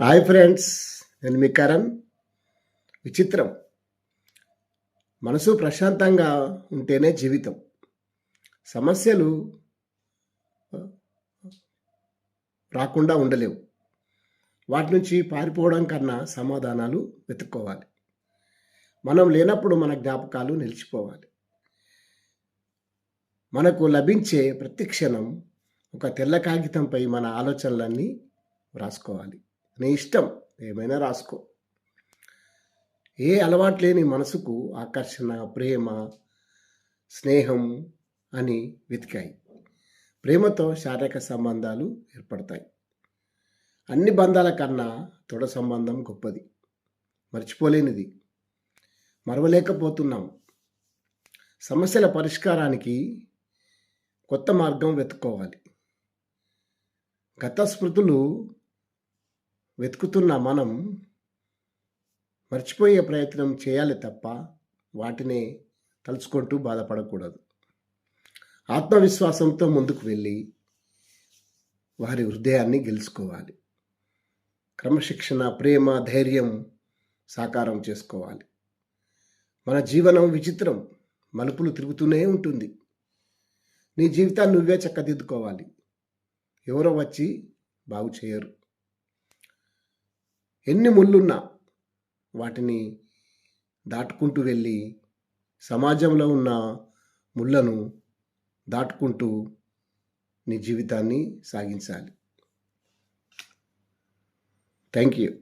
Hi friends నేను మీ కరణ్. విచిత్రం. మనసు ప్రశాంతంగా ఉంటేనే జీవితం. సమస్యలు రాకుండా ఉండలేవు. వాటి నుంచి పారిపోవడం కన్నా సమాధానాలు వెతుక్కోవాలి. మనం లేనప్పుడు మన జ్ఞాపకాలు నిలిచిపోవాలి. మనకు లభించే ప్రతి క్షణం ఒక తెల్ల కాగితంపై మన ఆలోచనలన్నీ వ్రాసుకోవాలి నీ ఇష్టం ఏమైనా రాసుకో. ఏ అలవాటు లేని మనసుకు ఆకర్షణ ప్రేమ స్నేహం అని వెతికాయి. ప్రేమతో శారీరక సంబంధాలు ఏర్పడతాయి. అన్ని బంధాల కన్నా తొడ సంబంధం గొప్పది. మర్చిపోలేనిది. మరవలేకపోతున్నాం. సమస్యల పరిష్కారానికి కొత్త మార్గం వెతుక్కోవాలి. గత స్మృతులు వెతుకుతున్న మనం మర్చిపోయే ప్రయత్నం చేయాలి తప్ప వాటిని తలుచుకుంటూ బాధపడకూడదు. ఆత్మవిశ్వాసంతో ముందుకు వెళ్ళి వారి హృదయాన్ని గెలుచుకోవాలి. క్రమశిక్షణ ప్రేమ ధైర్యం సాకారం చేసుకోవాలి. మన జీవనం విచిత్రం మలుపులు తిరుగుతూనే ఉంటుంది. నీ జీవితాన్ని నువ్వే చక్కదిద్దుకోవాలి. ఎవరో వచ్చి బాగు చేయరు. ఎన్ని ముళ్ళున్నా వాటిని దాటుకుంటూ వెళ్ళి సమాజంలో ఉన్న ముళ్ళను దాటుకుంటూ నీ జీవితాన్ని సాగించాలి. Thank you.